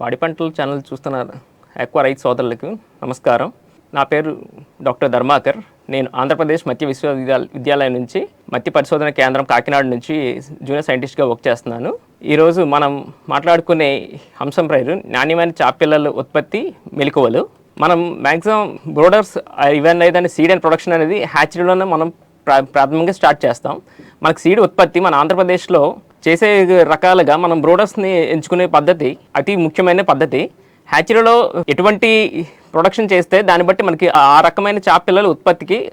పాడి పంటల ఛానల్ చూస్తున్న ఎక్కువ రైతు సోదరులకు నమస్కారం. నా పేరు డాక్టర్ ధర్మాకర్. నేను ఆంధ్రప్రదేశ్ మత్స్య విశ్వవిద్యాలయ విద్యాలయం నుంచి మత్స్య పరిశోధన కేంద్రం కాకినాడ నుంచి జూనియర్ సైంటిస్ట్గా వర్క్ చేస్తున్నాను. ఈరోజు మనం మాట్లాడుకునే అంశం పేరు నాణ్యమైన చాపిల్లల ఉత్పత్తి మెలకువలు. మనం మ్యాక్సిమం బ్రోడర్స్ ఇవన్నీ ఏదైనా సీడ్ అండ్ ప్రొడక్షన్ అనేది హ్యాచరీలోనే మనం ప్రా ప్రాథమికంగా స్టార్ట్ చేస్తాం. మనకు సీడ్ ఉత్పత్తి మన ఆంధ్రప్రదేశ్లో చేసే రకాలుగా మనం బ్రోడర్స్ని ఎంచుకునే పద్ధతి అతి ముఖ్యమైన పద్ధతి హ్యాచరీలో ఎటువంటి ప్రొడక్షన్ చేస్తే దాన్ని బట్టి మనకి ఆ రకమైన చాప పిల్లల ఉత్పత్తికి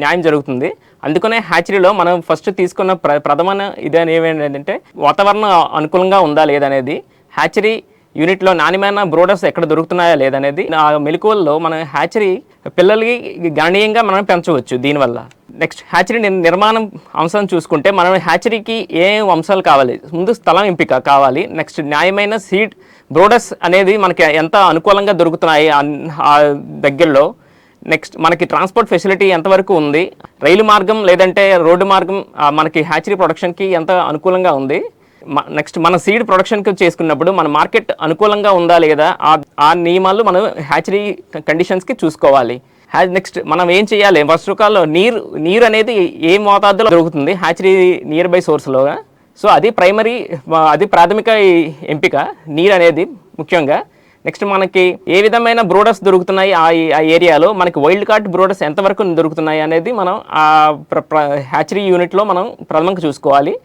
న్యాయం జరుగుతుంది. అందుకనే హ్యాచరీలో మనం ఫస్ట్ తీసుకున్న ప్ర ప్రథమ ఇది ఏమేంటంటే వాతావరణం అనుకూలంగా ఉందా లేదనేది హ్యాచరీ యూనిట్లో నాణ్యమైన బ్రోడర్స్ ఎక్కడ దొరుకుతున్నాయా లేదనేది ఆ మెలకువల్లో మనం హ్యాచరీ పిల్లలకి గణనీయంగా మనం పెంచవచ్చు దీనివల్ల. నెక్స్ట్ హ్యాచరీ నిర్మాణం అంశం చూసుకుంటే మనం హ్యాచరీకి ఏ అంశాలు కావాలి? ముందు స్థలం ఎంపిక కావాలి. నెక్స్ట్ న్యాయమైన సీడ్ బ్రోడర్స్ అనేది మనకి ఎంత అనుకూలంగా దొరుకుతున్నాయి ఆ దగ్గరలో. నెక్స్ట్ మనకి ట్రాన్స్పోర్ట్ ఫెసిలిటీ ఎంతవరకు ఉంది? రైలు మార్గం లేదంటే రోడ్డు మార్గం మనకి హ్యాచరీ ప్రొడక్షన్కి ఎంత అనుకూలంగా ఉంది? నెక్స్ట్ మన సీడ్ ప్రొడక్షన్కి చేసుకున్నప్పుడు మన మార్కెట్ అనుకూలంగా ఉందా లేదా ఆ- ఆ నియమాలు మనం హ్యాచరీ కండిషన్స్కి చూసుకోవాలి. హ్యా నెక్స్ట్ మనం ఏం చేయాలి? ఫస్ట్ కాల్లో నీరు నీరు అనేది ఏ మోతాదులో దొరుకుతుంది? హ్యాచరీ నియర్ బై సోర్స్లోగా సో అది ప్రైమరీ అది ప్రాథమిక ఎంపిక. నీరు అనేది ముఖ్యంగా. నెక్స్ట్ మనకి ఏ విధమైన బ్రోడర్స్ దొరుకుతున్నాయి ఆ ఏరియాలో? మనకి వైల్డ్ కార్డ్ బ్రోడర్స్ ఎంతవరకు దొరుకుతున్నాయి అనేది మనం ఆ ప్ర- ప్ర- హ్యాచరీ యూనిట్లో మనం ప్రథమంగా చూసుకోవాలి.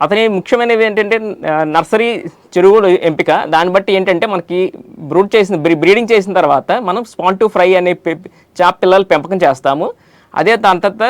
అతని ముఖ్యమైనవి ఏంటంటే నర్సరీ చెరువులు ఎంపిక. దాన్ని బట్టి ఏంటంటే మనకి బ్రూడ్ చేసిన బ్రీ- బ్రీడింగ్ చేసిన తర్వాత మనం స్పాన్ టు ఫ్రై అనే చేప చాప్ పిల్లలు పెంపకం చేస్తాము. అదే దాని తర్వాత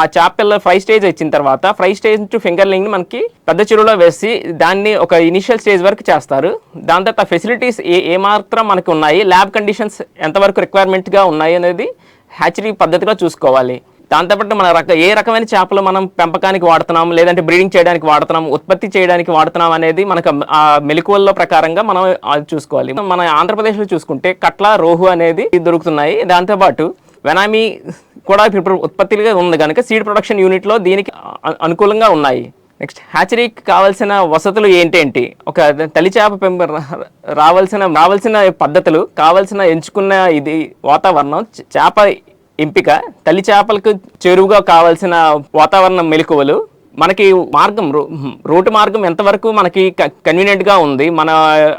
ఆ చేపల్లో ఫ్రై స్టేజ్ వచ్చిన తర్వాత ఫ్రై స్టేజ్ టు ఫింగర్లింగ్ మనకి పెద్ద చెరువులో వేసి దాన్ని ఒక ఇనిషియల్ స్టేజ్ వరకు చేస్తారు. దాని తర్వాత ఫెసిలిటీస్ ఏ ఏమాత్రం మనకు మనకి ఉన్నాయి? ల్యాబ్ కండిషన్స్ ఎంతవరకు రిక్వైర్మెంట్గా ఉన్నాయి అనేది హ్యాచరీ పద్ధతిగా చూసుకోవాలి. దాంతోపాటు మన రక ఏ రకమైన చేపలు మనం పెంపకానికి వాడుతున్నాం? లేదంటే బ్రీడింగ్ చేయడానికి వాడుతున్నాం? ఉత్పత్తి చేయడానికి వాడుతున్నాం అనేది మనకు ఆ మెలకువల్లో ప్రకారంగా మనం చూసుకోవాలి. మన ఆంధ్రప్రదేశ్లో చూసుకుంటే కట్ల రోహు అనేది దొరుకుతున్నాయి. దాంతోపాటు వెనామీ కూడా ఇప్పుడు ఉత్పత్తిగా ఉంది కనుక సీడ్ ప్రొడక్షన్ యూనిట్లో దీనికి అనుకూలంగా ఉన్నాయి. నెక్స్ట్ హ్యాచరీకి కావాల్సిన వసతులు ఏంటేంటి? ఒక తల్లి చేప పెంప రావాల్సిన రావాల్సిన పద్ధతులు కావాల్సిన ఎంచుకున్న ఇది వాతావరణం చేప ఎంపిక తల్లి చేపలకు చెరువుగా కావాల్సిన వాతావరణ మెలకువలు మనకి మార్గం రో- రోడ్డు మార్గం ఎంతవరకు మనకి కన్వీనియంట్గా ఉంది మన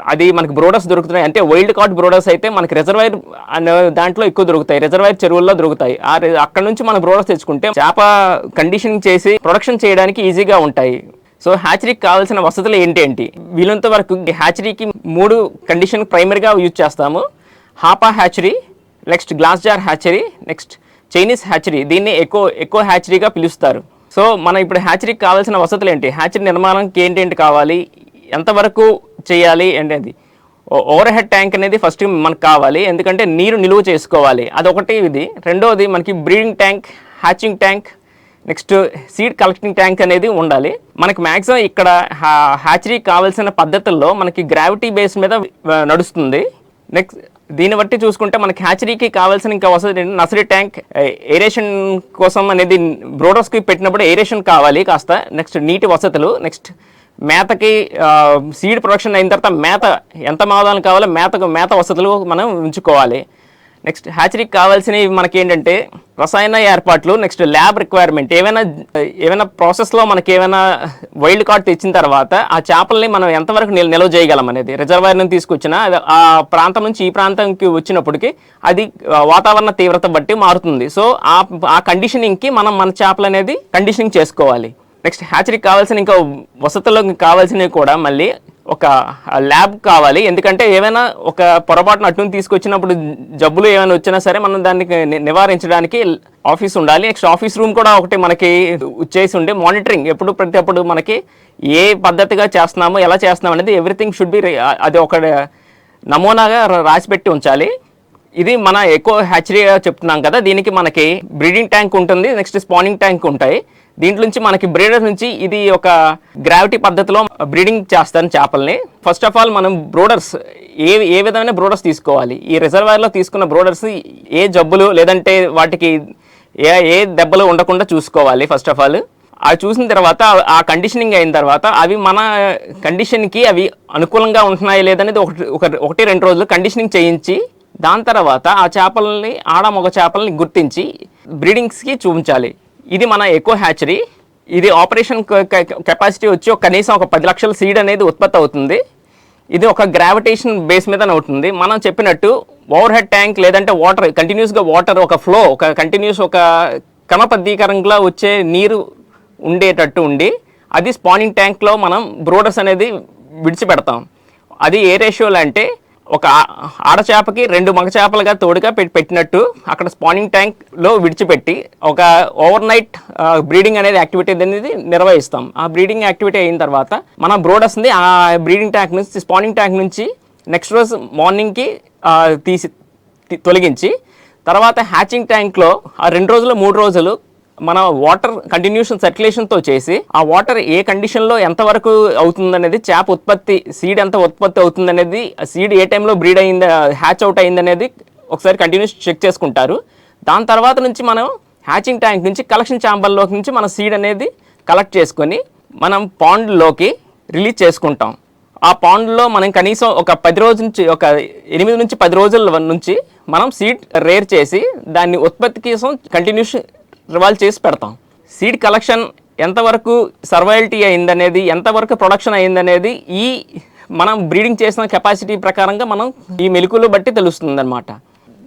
అది మనకి బ్రోడర్స్ దొరుకుతున్నాయి. అంటే వైల్డ్ కార్డ్ బ్రోడర్స్ అయితే మనకి రిజర్వైర్ అనే దాంట్లో ఎక్కువ దొరుకుతాయి. రిజర్వైర్ చెరువుల్లో దొరుకుతాయి. ఆ అక్కడ నుంచి మనం బ్రోడర్స్ తెచ్చుకుంటే చేప కండిషనింగ్ చేసి ప్రొడక్షన్ చేయడానికి ఈజీగా ఉంటాయి. సో హ్యాచరీకి కావాల్సిన వసతులు ఏంటి ఏంటి వీలంత వరకు హ్యాచరీకి మూడు కండిషన్ ప్రైమరీగా యూజ్ చేస్తాము. Hapa hatchery next glass jar hatchery next Chinese hatchery దీన్ని ఎక్కువ ఎక్కువ హ్యాచరీగా పిలుస్తారు. సో మనం ఇప్పుడు హ్యాచరీకి కావాల్సిన వసతులు ఏంటి హ్యాచరీ నిర్మాణంకి ఏంటేంటి కావాలి? ఎంతవరకు చేయాలి అనేది ఓవర్ హెడ్ ట్యాంక్ అనేది ఫస్ట్ మనకు కావాలి. ఎందుకంటే నీరు నిలువ చేసుకోవాలి. అదొకటి ఇది. రెండోది మనకి breeding tank hatching tank next seed collecting tank అనేది ఉండాలి. మనకి మ్యాక్సిమం ఇక్కడ హ్యాచరీ కావాల్సిన పద్ధతుల్లో మనకి గ్రావిటీ బేస్ మీద నడుస్తుంది. నెక్స్ట్ దీన్ని బట్టి చూసుకుంటే మనకి హ్యాచరీకి కావాల్సిన ఇంకా వసతి నర్సరీ ట్యాంక్ ఏరేషన్ కోసం అనేది బ్రోడర్స్కి పెట్టినప్పుడు ఏరేషన్ కావాలి కాస్త. నెక్స్ట్ నీటి వసతులు నెక్స్ట్ మేతకి సీడ్ ప్రొడక్షన్ అయిన తర్వాత మేత ఎంత మాదాలు కావాలో మేతకు మేత వసతులు మనం ఉంచుకోవాలి. నెక్స్ట్ హ్యాచరీకి కావాల్సినవి మనకి ఏంటంటే రసాయన ఏర్పాట్లు నెక్స్ట్ ల్యాబ్ రిక్వైర్మెంట్. ఏమైనా ఏమైనా ప్రాసెస్లో మనకి ఏమైనా వైల్డ్ కార్డ్ తెచ్చిన తర్వాత ఆ చేపల్ని మనం ఎంతవరకు నిల్ నిల్వ చేయగలం అనేది రిజర్వాయర్ నుంచి తీసుకొచ్చిన ఆ ప్రాంతం నుంచి ఈ ప్రాంతంకి వచ్చినప్పటికి అది వాతావరణ తీవ్రత బట్టి మారుతుంది. సో ఆ ఆ కండిషనింగ్కి మనం మన చేపలు అనేది కండిషనింగ్ చేసుకోవాలి. నెక్స్ట్ హ్యాచరీకి కావాల్సిన ఇంకా వసతులకు కావాల్సినవి కూడా మళ్ళీ ఒక ల్యాబ్ కావాలి. ఎందుకంటే ఏమైనా ఒక పొరపాటున అటు నుంచి తీసుకొచ్చినప్పుడు జబ్బులు ఏమైనా వచ్చినా సరే మనం దానికి ని- నివారించడానికి ఆఫీస్ ఉండాలి. నెక్స్ట్ ఆఫీస్ రూమ్ కూడా ఒకటి మనకి చేసి ఉండే మానిటరింగ్. ఎప్పుడు ప్రతి అప్పుడు మనకి ఏ పద్ధతిగా చేస్తున్నాము ఎలా చేస్తున్నాం అనేది ఎవ్రీథింగ్ షుడ్ బి అది ఒక నమూనాగా రాసిపెట్టి ఉంచాలి. ఇది మన ఎక్కువ హ్యాచరీగా చెప్తున్నాం కదా దీనికి మనకి బ్రీడింగ్ ట్యాంక్ ఉంటుంది నెక్స్ట్ స్పానింగ్ ట్యాంక్ ఉంటాయి. దీంట్లో నుంచి మనకి బ్రీడర్ నుంచి ఇది ఒక గ్రావిటీ పద్ధతిలో బ్రీడింగ్ చేస్తాను చేపల్ని. ఫస్ట్ ఆఫ్ ఆల్ మనం బ్రోడర్స్ ఏ ఏ విధమైన బ్రోడర్స్ తీసుకోవాలి? ఈ రిజర్వాయర్లో తీసుకున్న బ్రోడర్స్ ఏ జబ్బులు లేదంటే వాటికి ఏ ఏ దెబ్బలు ఉండకుండా చూసుకోవాలి ఫస్ట్ ఆఫ్ ఆల్ అవి చూసిన తర్వాత ఆ కండిషనింగ్ అయిన తర్వాత అవి మన కండిషన్కి అవి అనుకూలంగా ఉంటున్నాయి లేదనేది ఒకటి ఒకటి రెండు రోజులు కండిషనింగ్ చేయించి దాని తర్వాత ఆ చేపలని ఆడ మగ చేపలని గుర్తించి బ్రీడింగ్స్కి చూపించాలి. ఇది మన ఎక్కువ హ్యాచరీ. ఇది ఆపరేషన్ కెపాసిటీ వచ్చి కనీసం ఒక పది లక్షల సీడ్ అనేది ఉత్పత్తి అవుతుంది. ఇది ఒక గ్రావిటేషన్ బేస్ మీద అవుతుంది. మనం చెప్పినట్టు ఓవర్ హెడ్ ట్యాంక్ లేదంటే వాటర్ కంటిన్యూస్గా వాటర్ ఒక ఫ్లో ఒక కంటిన్యూస్ ఒక క్రమబద్ధీకరంగా వచ్చే నీరు ఉండేటట్టు ఉండి అది స్పానింగ్ ట్యాంక్లో మనం బ్రోడర్స్ అనేది విడిచిపెడతాం. అది ఏ రేషియోలు అంటే ఒక ఆడచేపకి రెండు మగ చేపలుగా తోడుగా పెట్టి పెట్టినట్టు అక్కడ స్పానింగ్ ట్యాంక్లో విడిచిపెట్టి ఒక ఓవర్ నైట్ బ్రీడింగ్ అనేది యాక్టివిటీ అనేది నిర్వహిస్తాం. ఆ బ్రీడింగ్ యాక్టివిటీ అయిన తర్వాత మన బ్రోడర్స్ని ఆ బ్రీడింగ్ ట్యాంక్ నుంచి స్పానింగ్ ట్యాంక్ నుంచి నెక్స్ట్ రోజు మార్నింగ్కి తీసి తొలగించి తర్వాత హ్యాచింగ్ ట్యాంక్లో ఆ రెండు రోజులు మూడు రోజులు మన వాటర్ కంటిన్యూషన్ సర్క్యులేషన్తో చేసి ఆ వాటర్ ఏ కండిషన్లో ఎంతవరకు అవుతుందనేది చేప ఉత్పత్తి సీడ్ ఎంత ఉత్పత్తి అవుతుందనేది సీడ్ ఏ టైంలో బ్రీడ్ అయింది హ్యాచ్ అవుట్ అయిందనేది ఒకసారి కంటిన్యూస్ చెక్ చేసుకుంటారు. దాని తర్వాత నుంచి మనం హ్యాచింగ్ ట్యాంక్ నుంచి కలెక్షన్ ఛాంబర్లోకి నుంచి మన సీడ్ అనేది కలెక్ట్ చేసుకొని మనం పాండ్లోకి రిలీజ్ చేసుకుంటాం. ఆ పాండ్లో మనం కనీసం ఒక పది రోజుల నుంచి ఒక ఎనిమిది నుంచి పది రోజుల నుంచి మనం సీడ్ రేర్ చేసి దాన్ని ఉత్పత్తి కోసం కంటిన్యూస్ రివాల్వ్ చేసి పెడతాం. సీడ్ కలెక్షన్ ఎంతవరకు సర్వైలిటీ అయిందనేది ఎంతవరకు ప్రొడక్షన్ అయిందనేది ఈ మనం బ్రీడింగ్ చేసిన కెపాసిటీ ప్రకారంగా మనం ఈ మెలుకులు బట్టి తెలుస్తుంది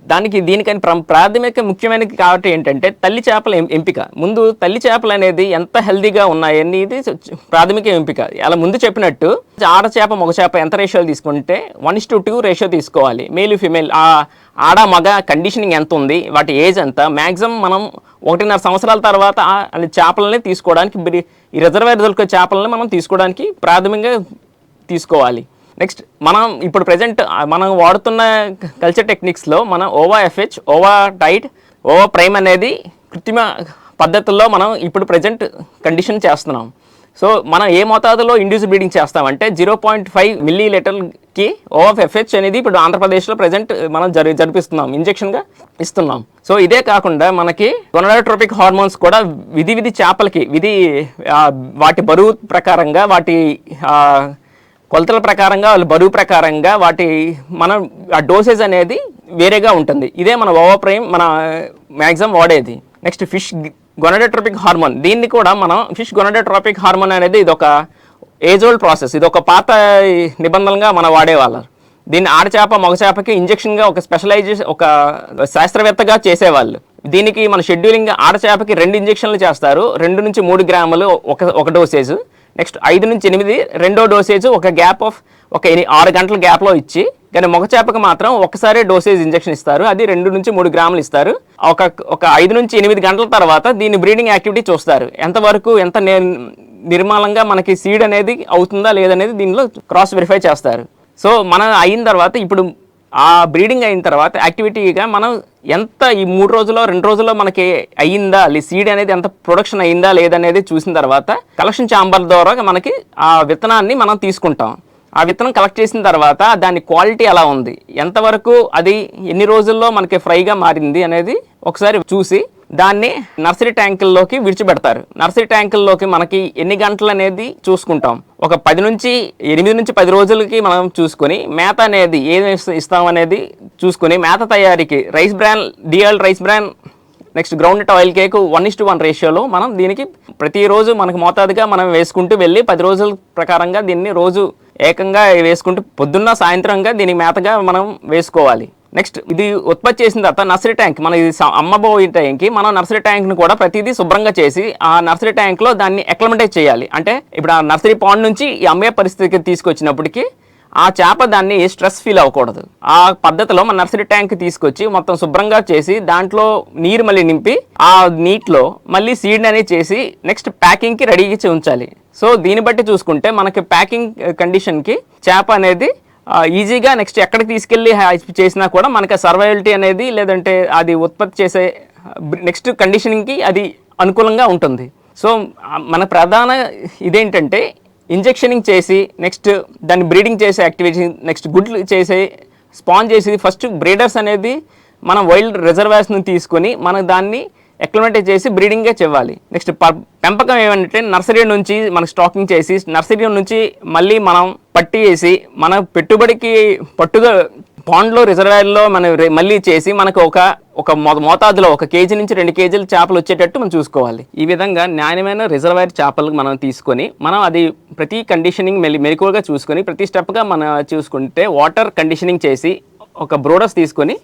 దానికి దీనికని ప్ర- ప్రాథమిక ముఖ్యమైనది కాబట్టి ఏంటంటే తల్లి చేపల ఎం- ఎంపిక. ముందు తల్లి చేపలు అనేది ఎంత హెల్దీగా ఉన్నాయి అనేది ప్రాథమిక ఎంపిక. అలా ముందు చెప్పినట్టు ఆడ చేప మగ చేప ఎంత రేషియోలు తీసుకుంటే one is to two ratio తీసుకోవాలి. మేలు ఫిమేల్ ఆ ఆడ మగ కండిషనింగ్ ఎంత ఉంది వాటి ఏజ్ ఎంత మ్యాక్సిమం మనం ఒకటిన్నర సంవత్సరాల తర్వాత చేపలని తీసుకోవడానికి ఈ రిజర్వేర్ దొరికే చేపలని మనం తీసుకోవడానికి ప్రాథమికంగా తీసుకోవాలి. నెక్స్ట్ మనం ఇప్పుడు ప్రజెంట్ మనం వాడుతున్న కల్చర్ టెక్నిక్స్లో మనం ova FH Ovatide Ovaprim అనేది కృత్రిమ పద్ధతుల్లో మనం ఇప్పుడు ప్రజెంట్ కండిషన్ చేస్తున్నాం. సో మనం ఏ మోతాదులో ఇండ్యూస్ బ్రీడింగ్ చేస్తామంటే జీరో పాయింట్ ఫైవ్ మిల్లీ లీటర్కి ఓఎఫ్ ఎఫ్హెచ్ అనేది ఇప్పుడు ఆంధ్రప్రదేశ్లో ప్రజెంట్ మనం జరి జరిపిస్తున్నాం ఇంజెక్షన్గా ఇస్తున్నాం. సో ఇదే కాకుండా మనకి గొనడోట్రోపిక్ హార్మోన్స్ కూడా విధి విధి చేపలకి విధి వాటి బరువు ప్రకారంగా వాటి కొలతల ప్రకారంగా వాళ్ళ బరువు ప్రకారంగా వాటి మనం ఆ డోసేజ్ అనేది వేరేగా ఉంటుంది. ఇదే మన ఓవర్ ప్రైమ్ మన మ్యాక్సిమం వాడేది. నెక్స్ట్ ఫిష్ గొనడోట్రోపిక్ హార్మోన్ దీన్ని కూడా మనం ఫిష్ గొనడోట్రోపిక్ హార్మోన్ అనేది ఇది ఒక ఏజ్ ఓల్డ్ ప్రాసెస్ ఇది ఒక పాత నిబంధనగా మనం వాడేవాళ్ళు. దీన్ని ఆడచేప మగచేపకి ఇంజెక్షన్గా ఒక స్పెషలైజేషన్ ఒక శాస్త్రవేత్తగా చేసేవాళ్ళు. దీనికి మన షెడ్యూలింగ్ ఆడచేపకి రెండు ఇంజెక్షన్లు చేస్తారు. రెండు నుంచి మూడు గ్రాములు ఒక ఒక డోసేజ్ నెక్స్ట్ ఐదు నుంచి ఎనిమిది రెండో డోసేజ్ ఒక గ్యాప్ ఆఫ్ ఒక ఎని- ఆరు గంటల గ్యాప్లో ఇచ్చి కానీ మొగ చేపకి మాత్రం ఒకసారి డోసేజ్ ఇంజెక్షన్ ఇస్తారు. అది రెండు నుంచి మూడు గ్రాములు ఇస్తారు. ఒక ఒక ఐదు నుంచి ఎనిమిది గంటల తర్వాత దీన్ని బ్రీడింగ్ యాక్టివిటీ చూస్తారు. ఎంతవరకు ఎంత నే- మనకి సీడ్ అనేది అవుతుందా లేదనేది దీనిలో క్రాస్ వెరిఫై చేస్తారు. సో మన అయిన తర్వాత ఇప్పుడు ఆ బ్రీడింగ్ అయిన తర్వాత యాక్టివిటీగా మనం ఎంత ఈ మూడు రోజుల్లో రెండు రోజుల్లో మనకి అయ్యిందా సీడ్ అనేది ఎంత ప్రొడక్షన్ అయ్యిందా లేదనేది చూసిన తర్వాత కలెక్షన్ ఛాంబర్ ద్వారా మనకి ఆ విత్తనాన్ని మనం తీసుకుంటాం. ఆ విత్తనం కలెక్ట్ చేసిన తర్వాత దాని క్వాలిటీ ఎలా ఉంది? ఎంతవరకు అది ఎన్ని రోజుల్లో మనకి ఫ్రైగా మారింది అనేది ఒకసారి చూసి దాన్ని నర్సరీ ట్యాంకుల్లోకి విడిచిపెడతారు. నర్సరీ ట్యాంకుల్లోకి మనకి ఎన్ని గంటలు అనేది చూసుకుంటాం. ఒక పది నుంచి ఎనిమిది నుంచి పది రోజులకి మనం చూసుకొని మేత అనేది ఏది ఇస్తాం అనేది చూసుకొని మేత తయారీకి rice bran DL rice bran next ground oil cake one is to one రేషియోలో మనం దీనికి ప్రతిరోజు మనకు మోతాదుగా మనం వేసుకుంటూ వెళ్ళి పది రోజుల ప్రకారంగా దీన్ని రోజు ఏకంగా వేసుకుంటూ పొద్దున్న సాయంత్రంగా దీనికి మేతగా మనం వేసుకోవాలి. నెక్స్ట్ ఇది ఉత్పత్తి చేసిన తర్వాత నర్సరీ ట్యాంక్ మన ఇది అమ్మబోయే ట్యాంక్కి మనం నర్సరీ ట్యాంక్ని కూడా ప్రతిదీ శుభ్రంగా చేసి ఆ నర్సరీ ట్యాంక్లో దాన్ని అక్లమటైజ్ చేయాలి. అంటే ఇప్పుడు ఆ నర్సరీ పాండ్ నుంచి ఈ అమ్మే పరిస్థితికి తీసుకొచ్చినప్పటికీ ఆ చేప దాన్ని స్ట్రెస్ ఫీల్ అవ్వకూడదు. ఆ పద్ధతిలో మన నర్సరీ ట్యాంక్ తీసుకొచ్చి మొత్తం శుభ్రంగా చేసి దాంట్లో నీరు మళ్ళీ నింపి ఆ నీటిలో మళ్ళీ సీడ్ అనేది చేసి నెక్స్ట్ ప్యాకింగ్కి రెడీగా ఉంచాలి. సో దీన్ని బట్టి చూసుకుంటే మనకి ప్యాకింగ్ కండిషన్కి చేప అనేది ఈజీగా నెక్స్ట్ ఎక్కడికి తీసుకెళ్ళి చేసినా కూడా మనకి సర్వైవల్టీ అనేది లేదంటే అది ఉత్పత్తి చేసే నెక్స్ట్ కండిషనింగ్కి అది అనుకూలంగా ఉంటుంది. సో మన ప్రధాన ఇదేంటంటే ఇంజెక్షనింగ్ చేసి నెక్స్ట్ దాన్ని బ్రీడింగ్ చేసే యాక్టివేషన్ నెక్స్ట్ గుడ్లు చేసే స్పాన్ చేసి ఫస్ట్ బ్రీడర్స్ అనేది మనం వైల్డ్ రిజర్వాయర్స్ని తీసుకొని మనం దాన్ని ఎక్లమేటైజ్ చేసి బ్రీడింగే చెవ్వాలి. నెక్స్ట్ ప- పెంపకం ఏమంటే నర్సరీ నుంచి మనకి స్టాకింగ్ చేసి నర్సరీ నుంచి మళ్ళీ మనం పట్టి వేసి మన పెట్టుబడికి పట్టుగా పాండ్లో రిజర్వాయర్లో మనం మళ్ళీ చేసి మనకు ఒక ఒక మో- మోతాదులో ఒక కేజీ నుంచి రెండు కేజీల చేపలు వచ్చేటట్టు మనం చూసుకోవాలి. ఈ విధంగా నాణ్యమైన రిజర్వాయర్ చేపలు మనం తీసుకొని మనం అది ప్రతి కండిషనింగ్ మెలి మెలకువగా చూసుకొని ప్రతి స్టెప్గా మనం చూసుకుంటే వాటర్ కండిషనింగ్ చేసి ఒక బ్రోడర్స్ తీసుకొని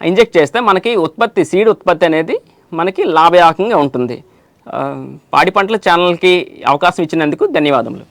ఇంజెక్ట్ చేస్తే మనకి ఉత్పత్తి సీడ్ ఉత్పత్తి అనేది మనకి లాభదాయకంగా ఉంటుంది. పాడి పంటల ఛానల్కి అవకాశం ఇచ్చినందుకు ధన్యవాదములు.